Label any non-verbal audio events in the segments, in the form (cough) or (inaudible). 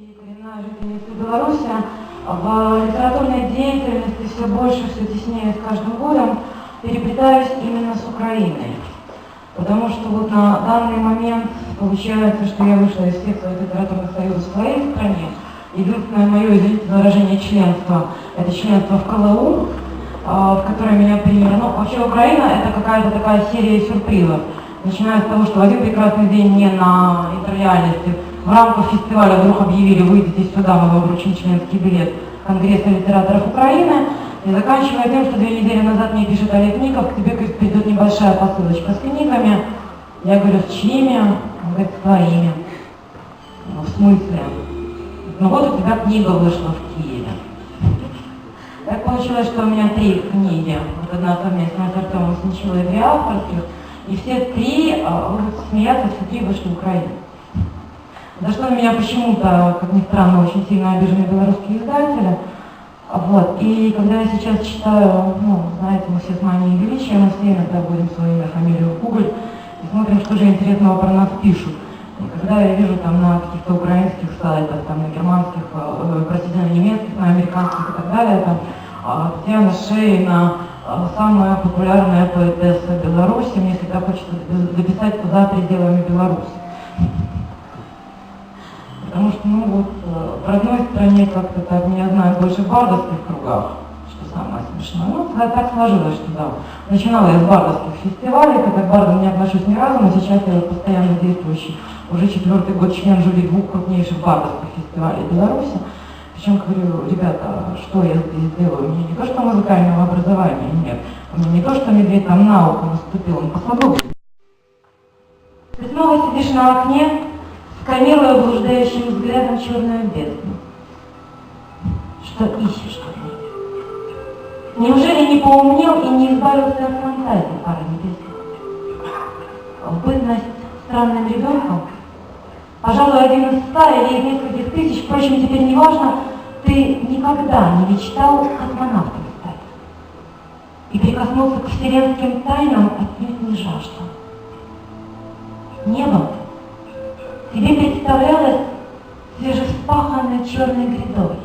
и коренная жительница Беларуси, в литературной деятельности все больше, все теснее с каждым годом переплетаюсь именно с Украиной. Потому что вот на данный момент получается, что я вышла из всех своих литературных союзов в своей стране. Единственное мое, извините выражение, членство, это членство в КЛУ, а, в которой меня приняли. Ну, вообще Украина это какая-то такая серия сюрпризов. Начиная с того, что в один прекрасный день не на интерреальности в рамках фестиваля вдруг объявили, выйдите сюда, мы вам вручим членский билет Конгресса литераторов Украины. И заканчивая тем, что две недели назад мне пишет Олег Ников, к тебе говорит, придет небольшая посылочка с книгами. Я говорю, с чьими? Он говорит, с твоими. Ну, в смысле? Ну вот у тебя книга вышла в Киеве. Так получилось, что у меня три книги. Вот одна совместная с Артемом Сничила и две авторских. И все три, а, вы смеяться, все три вышли в Украину. Что на меня почему-то, как ни странно, очень сильно обижены белорусские издатели. Вот. И когда я сейчас читаю, ну, знаете, мы все с манией величия, мы все иногда будем свое имя, фамилию Google и смотрим, что же интересного про нас пишут. И когда я вижу там на каких-то украинских сайтах, там на германских, э, простите, на немецких, на американских и так далее, там э, Татьяна Шейна, э, самая популярная поэтесса Беларуси, мне всегда хочется записать туда пределами Беларуси. Ну вот, э, в родной стране как-то так меня знают больше в бардовских кругах, что самое смешное. Ну, так сложилось, что да. Начинала я с бардовских фестивалей, когда к бардам не отношусь ни разу, но сейчас я постоянно действующий, уже четвертый год член жюри двух крупнейших бардовских фестивалей Беларуси. Причем говорю, ребята, что я здесь делаю? У меня не то, что музыкального образования нет, у меня не то, что медведь там на ухо наступил, он посмотрел. Ты снова сидишь на окне, сканируя блуждающим взглядом черную бездну. Что ищешь них? Неужели не поумнел и не избавился от фантазии пары небесных? В бытность странным ребенком, пожалуй, один из ста или из нескольких тысяч, впрочем, теперь не важно, ты никогда не мечтал космонавтом стать. И прикоснулся к вселенским тайнам отнюдь не жаждал. Тебе представлялось свежеспаханной черной грядой,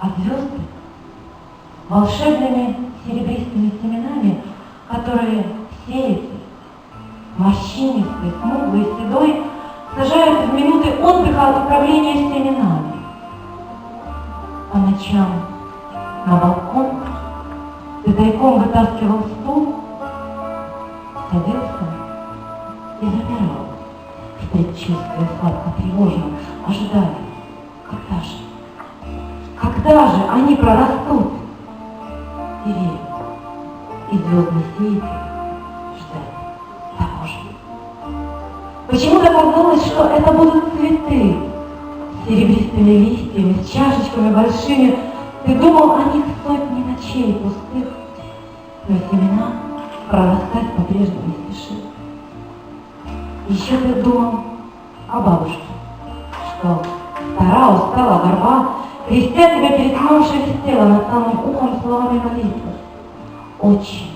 а звезды — волшебными серебристыми семенами, которые сеятель, морщинистый, смуглый, седой, сажают в минуты отдыха от управления семенами. По ночам на балкон ты тайком вытаскивал стул, садился и замирал в предчувствии сладко-тревожном, ожидая, когда же, когда же они прорастут? И верил, и звездный сеятель ждать того же. Почему-то казалось, что это будут цветы с серебристыми листьями, с чашечками большими. Ты думал о них сотни ночей пустых, но семена прорастать по-прежнему не спешит. Еще ты думал о бабушке, что стара, устала, горба, крестя тебя перед сном шелестела над самым ухом словами молитвы. Отче,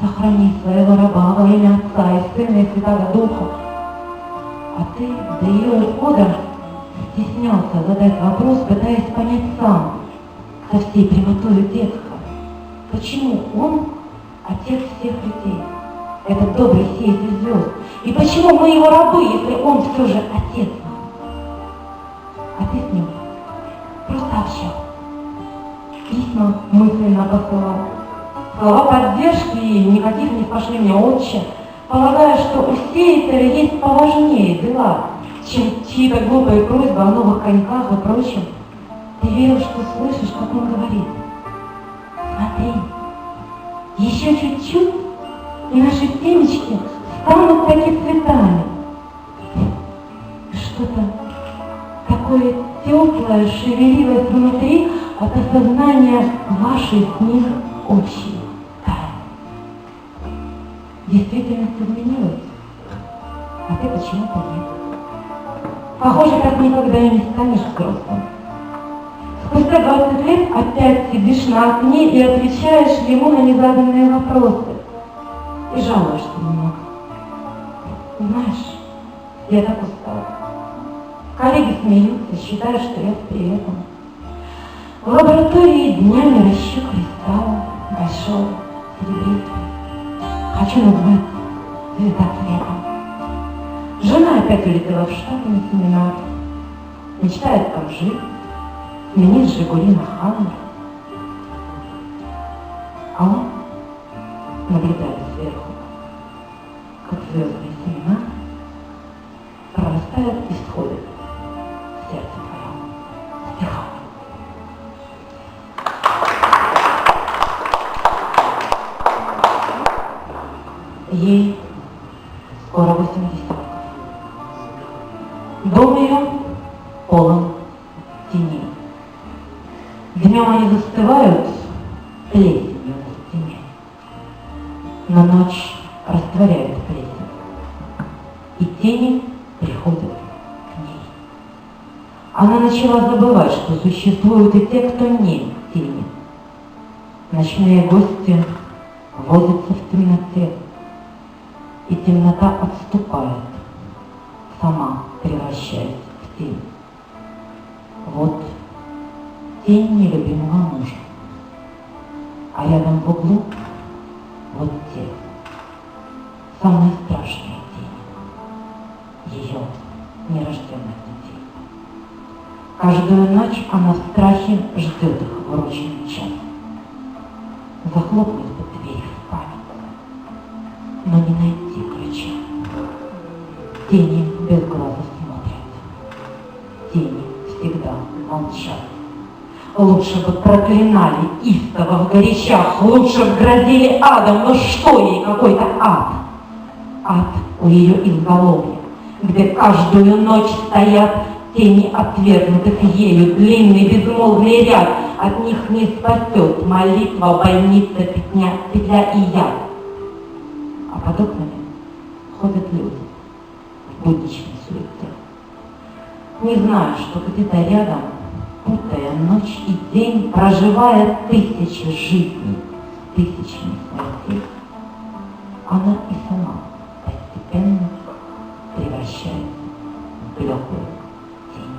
сохрани своего раба во имя Отца и Сына и Святого Духа. А ты до ее ухода стеснялся задать вопрос, пытаясь понять сам, со всей прямотой детства, почему он отец всех людей, этот добрый сеятель звезд, и почему мы его рабы, если он все же отец ты с ним просто общался. Письма мысленно посылал. Слова поддержки и никаких не пошли мне отче, полагая, что у сеятеля есть поважнее дела, чем чьи-то глупые просьбы о новых коньках и прочем. Ты верил, что слышишь, как он говорит. Смотри, еще чуть-чуть, и наши семечки станут такими цветами. Что-то такое теплое шевелилось внутри от осознания вашей с ним общей тайны. Действительность изменилась, а ты почему-то нет. Похоже, как никогда и не станешь взрослым. Спустя 20 лет опять сидишь на окне и отвечаешь ему на незаданные вопросы. И жалуешься немного. Знаешь, я так устала. Коллеги смеются, считают, что я приветом. В лаборатории днями ращу кристалл большой, серебритый. Хочу назвать цветоцветом. Жена опять улетела в Штаты на семинар. Мечтает там жить, сменить Жигули на Хаммер. А он наблюдает скоро 80. Дом ее полон теней. Днем они застывают плесенью на стене. Но ночь растворяет плесень. И тени приходят к ней. Она начала забывать, что существуют и те, кто не тени. Ночные гости возятся в темноте, и темнота отступает, сама превращаясь в тень. Вот тень нелюбимого мужа, а рядом в углу вот те, самые страшные тени, ее нерожденных детей. Каждую ночь она в страхе ждет их в час. Захлопнуть Лучше бы проклинали истово в горячах, лучше бы грозили адом, но что ей какой-то ад? Ад у ее изголовья, где каждую ночь стоят тени отвергнутых ею, длинный безмолвный ряд, от них не спасет молитва, больница, петля, петля и яд. А под окнами ходят люди в будничной суете. Не знаю, что где-то рядом, путая ночь и день, проживая тысячи жизней, тысячами смертей, она и сама постепенно превращается в блеклую тень.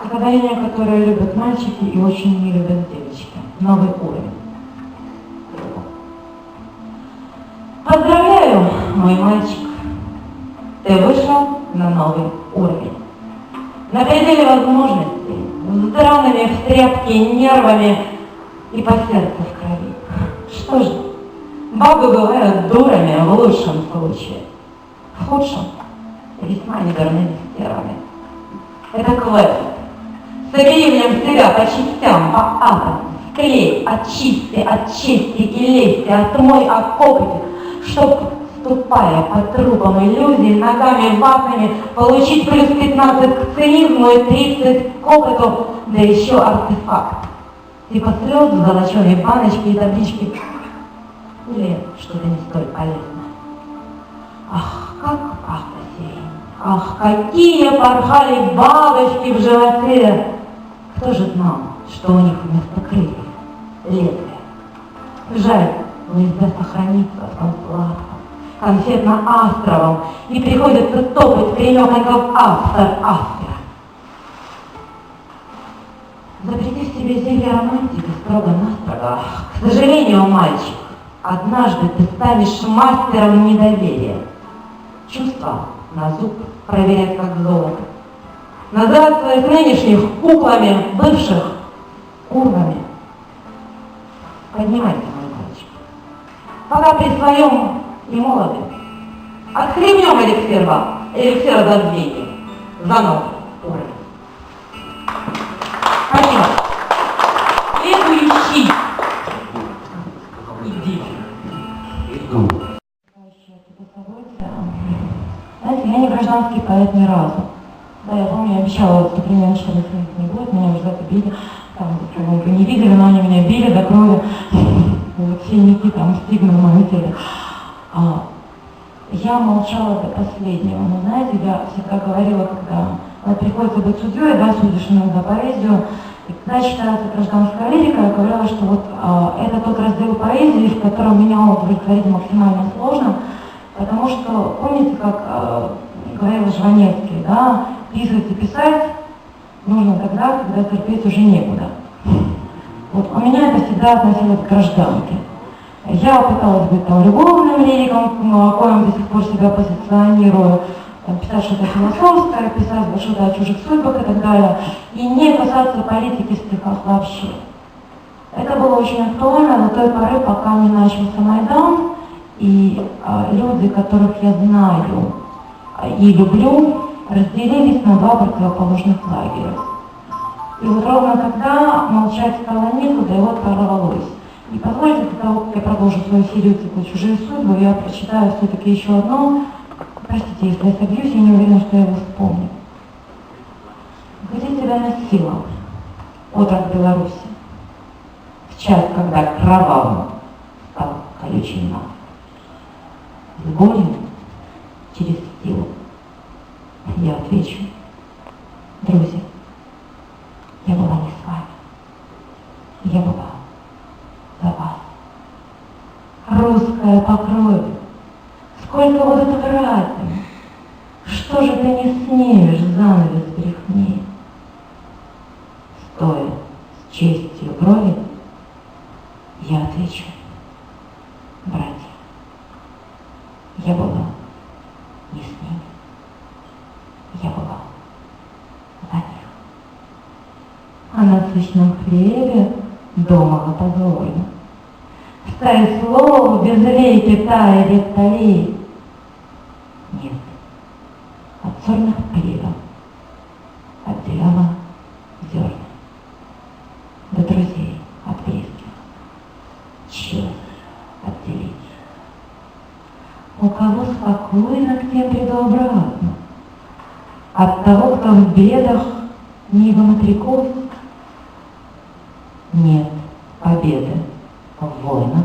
Стихотворение, которое любят мальчики и очень не любят девочки. Новый уровень. Поздравляю, мой мальчик. Ты вышел на новый уровень. На пределе возможностей, с драными в тряпке нервами и по сердцу в крови. Что же, бабы бывают дурами в лучшем случае. В худшем весьма неверными стерами. Это квест. Нем себя по частям, по атомам. Склей, очисти, от чести и лести, отмой окопы, чтоб, ступая по трупам иллюзий, ногами ватными, получить плюс 15 к цинизму и 30 к опыту, да еще артефакт. Типа слез в золоченой баночке и таблички. Или что-то не столь полезное. Ах, как пахло сирень! Ах, какие порхали бабочки в животе! Кто же знал, что у них вместо крыльев лезвие? Жаль, нельзя сохраниться в том сладком, конфетно-астровом, и приходится топать в автор автора. Запрети в себе зелье романтики строго-настрого. К сожалению, мальчик, однажды ты станешь мастером недоверия. Чувства на зуб проверять как золото. Называть своих нынешних куклами, бывших курвами. Поднимайся, мой мальчик. Пока при своем и молоды. Отхлебнем эликсир вам, эликсира забвения. За новый уровень. Спасибо. Следующий. Иди. Иду. Знаете, я не гражданский поэт ни разу. Да, я помню, я обещала вступление, что их не будет, меня уже били, там, не видели, но они меня били крови. (laughs) Вот синяки, там, стигмы в моем теле. А, я молчала до последнего, но знаете, я всегда говорила, когда вот приходится быть судьей, да, судишь иногда поэзию, и когда читается гражданская лирика, я говорила, что вот а, это тот раздел поэзии, в котором меня удовлетворить максимально сложно, Потому что, помните, как э, говорил Жванецкий, да, писать и писать нужно тогда, когда терпеть уже некуда. Вот у меня это всегда относилось к гражданке. Я пыталась быть там любовным лириком, коем до сих пор себя позиционирую, там, писать что-то философское, писать что-то о чужих судьбах и так далее, и не касаться политики стихах вообще. Это было очень актуально до той поры, пока не начался Майдан, и а, люди, которых я знаю а, и люблю, разделились на два противоположных лагеря. И вот ровно тогда молчать стало некуда, и вот прорвалось. И позвольте, до того, как я продолжу свою серию цикла «Чужие судьбы», я прочитаю все-таки еще одно. Простите, если я собьюсь, я не уверена, что я его вспомню. Где тебя носило, отрок Беларуси? В час, когда кровавым стал колючий нав. С горем через силу. Я отвечу, друзья, я была не с вами. Я была за вас. Русская по крови. Сколько будут вратами. Что же ты не снимешь занавес брехни? Стоя с честью брови, я отвечу, братья, я была не с ними, я была за них. А на сущном хлебе дома позволено. Стая слов без рейки тая репталей. Нет, от сорных плевел отделяла зерна. До друзей от близких. Чего отделить? У кого спокойно, к тем приду обратно. От того, кто в бедах мигом отрекусь, нет победы в войнах,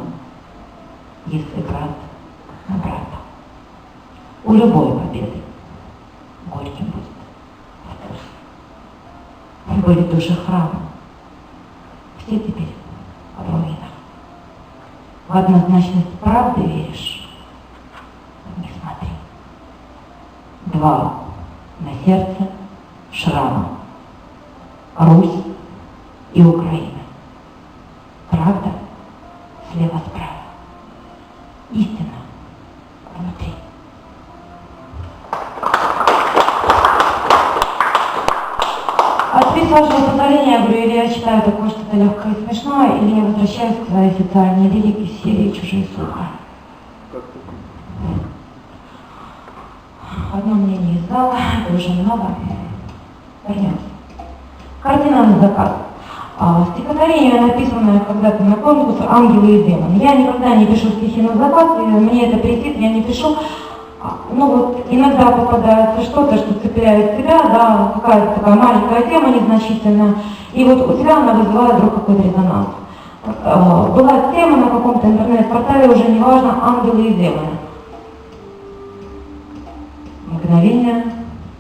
если брат на брата. У любой победы горьким будет вкус. Были души храма. Все теперь в руинах. В однозначность правды веришь? Не смотри. Два на сердце шрама. Русь и Украина. Правда слева-справа. Истина внутри. Ответ вашего позволения, я говорю, или я читаю такое что-то легкое и смешное, или я официальной лирике серии «Чужие судьбы». Одно мнение из зала, уже много. Вернемся. Картина на заказ. А, стихотворение, написанное когда-то на конкурс «Ангелы и демоны». Я никогда не пишу стихи на заказ, мне это претит, я не пишу. А, Ну вот иногда попадается что-то, что цепляет тебя, да, какая-то такая маленькая тема незначительная, и вот у тебя она вызывает вдруг какой-то резонанс. А, Была тема на каком-то интернет-портале, уже неважно, ангелы и демоны. Мгновение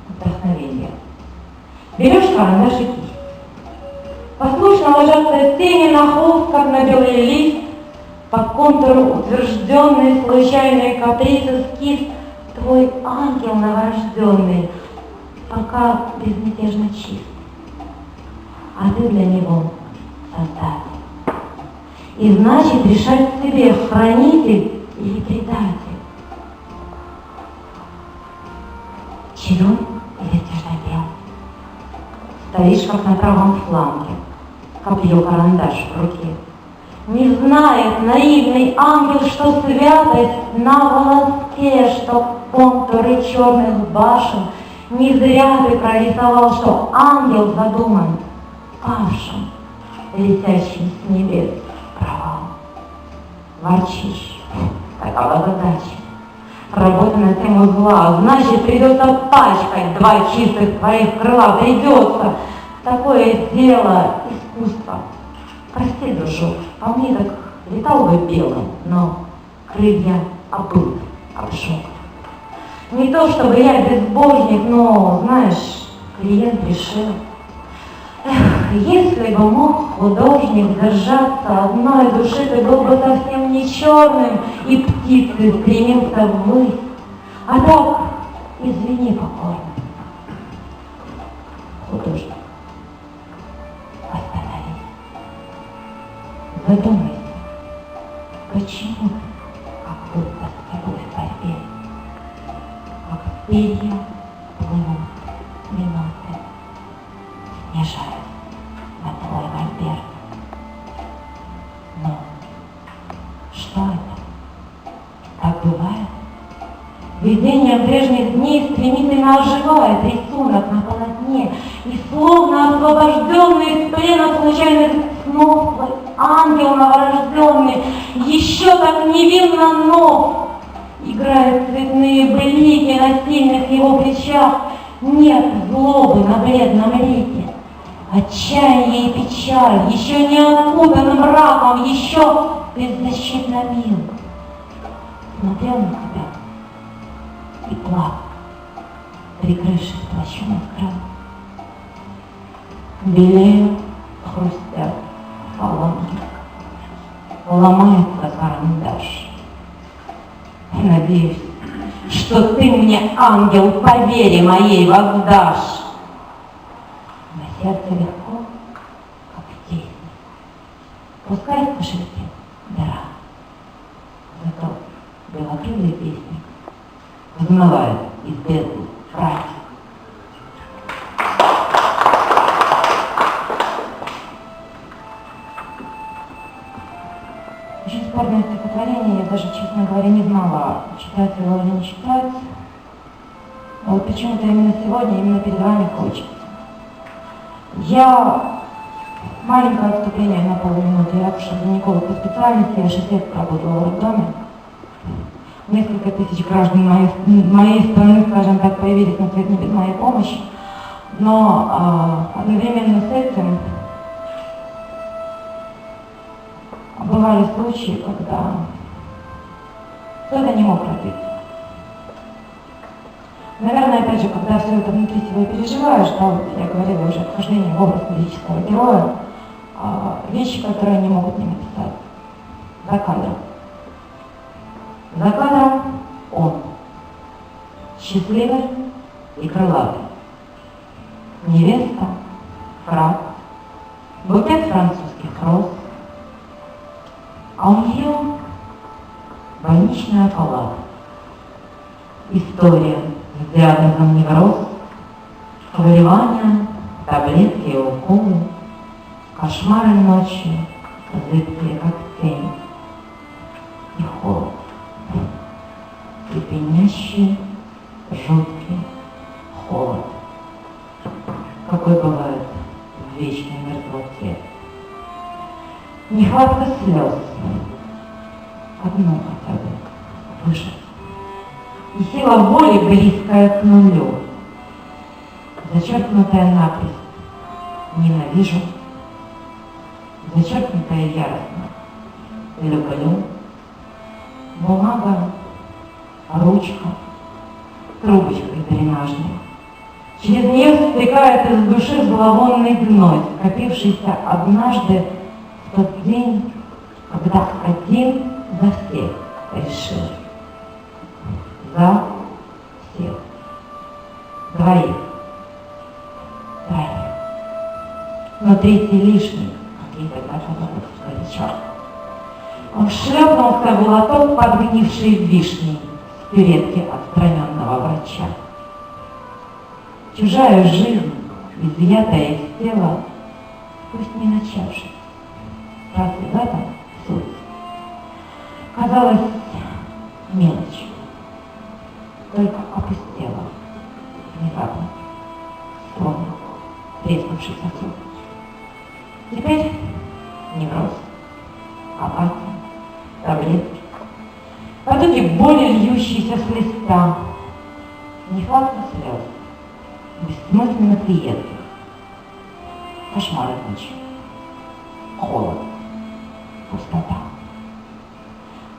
вдохновения. Берешь карандаш и кисть. Послушно ложатся тени на холст, как на белый лист, по контуру утвержденный случайный каприз эскиз, твой ангел новорожденный, пока безмятежно чист. А ты для него создатель. И значит решать себе, хранитель или предатель. Черен или тяжелел. Стоишь, как на правом фланге, копье карандаш в руке. Не знает наивный ангел, что святость на волоске, что контуры черных башен. Не зря ты прорисовал, что ангел задуман павшим, летящим с небес. Ворчишь, такова задача. Работа на тему зла, значит, придется пачкать два чистых твоих крыла, придется. Такое дело искусства. Прости душу, по мне так летал бы белым, но крылья обут, обжег. Не то чтобы я безбожник, но, знаешь, клиент решил. Эх, если бы мог художник держаться одной души, ты был бы совсем не черным, и птицей стремился ввысь, а так, извини покорно. Художник, остановись. Задумайся, почему ты на сильных его плечах, нет злобы на бледном лике. Отчаяние и печаль, еще не окутан мраком, еще беззащитно мил. Смотрел на тебя и плакал, прикрывшись плащом от края. Белеют, хрустят поломки, ломается карандаш. Надеюсь, что ты мне, ангел, по вере моей воздашь. На сердце легко, как в тени. Пускай в кошельке дыра. Зато белокрылый песник взмывает из бездны фраки. Даже, честно говоря, не знала, читать его или не читать. Но вот почему-то именно сегодня, именно перед вами хочется. Я маленькое отступление на полминуты. Я акушер-гинеколог по специальности, я 6 лет работала в роддоме. Несколько тысяч граждан моей, моей страны, скажем так, появились на свет не без моей помощи. Но а, одновременно с этим бывали случаи, когда кто-то не мог родиться. Наверное, опять же, когда все это внутри себя переживаешь, да, вот я говорила уже, вхождение в образ лирического героя, а, вещи, которые не могут не написать. За кадром. За кадром он. Счастливый и крылатый. Невеста, фраг, букет французских роз, а у нее больничная палата. История диагнозом невроз, вливания, таблетки и уколы, кошмары ночью, зыбкие как тень, и холод, и жуткий холод, какой бывает в вечной мерзлоте. Нехватка слез, одно хотя бы, выжить. И сила воли близкая к нулю, зачеркнутая накрест, ненавижу, зачеркнутая яростно, люблю, бумага, ручка, трубочкой дренажной. Через нее стекает из души зловонный гной, скопившийся однажды в тот день, когда один за всех решил. Всех. Двоих. Троих. Но третий лишний, ей тогда казалось, горячо. Он шлепнулся в лоток, подгнивший вишней с пюретки отстраненного врача. Чужая жизнь, изъятая из тела, пусть не начавшись, разве в этом суть? Казалось, мелочь, только опустела внезапно, словно треснувший сосуд. Теперь невроз, апатия, таблетки, потоки боли, льющиеся с листа, нехватка слез, бессмысленно приездов, кошмары ночи, холод, пустота.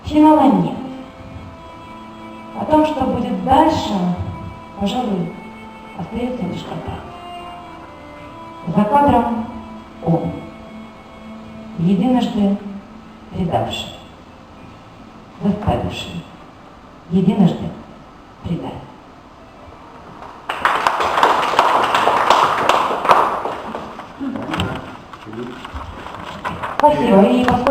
Финала нет. О том, что будет дальше, пожалуй, остается лишь кота. За кадром он, единожды предавший, заставивший, единожды предать. Спасибо. И поскольку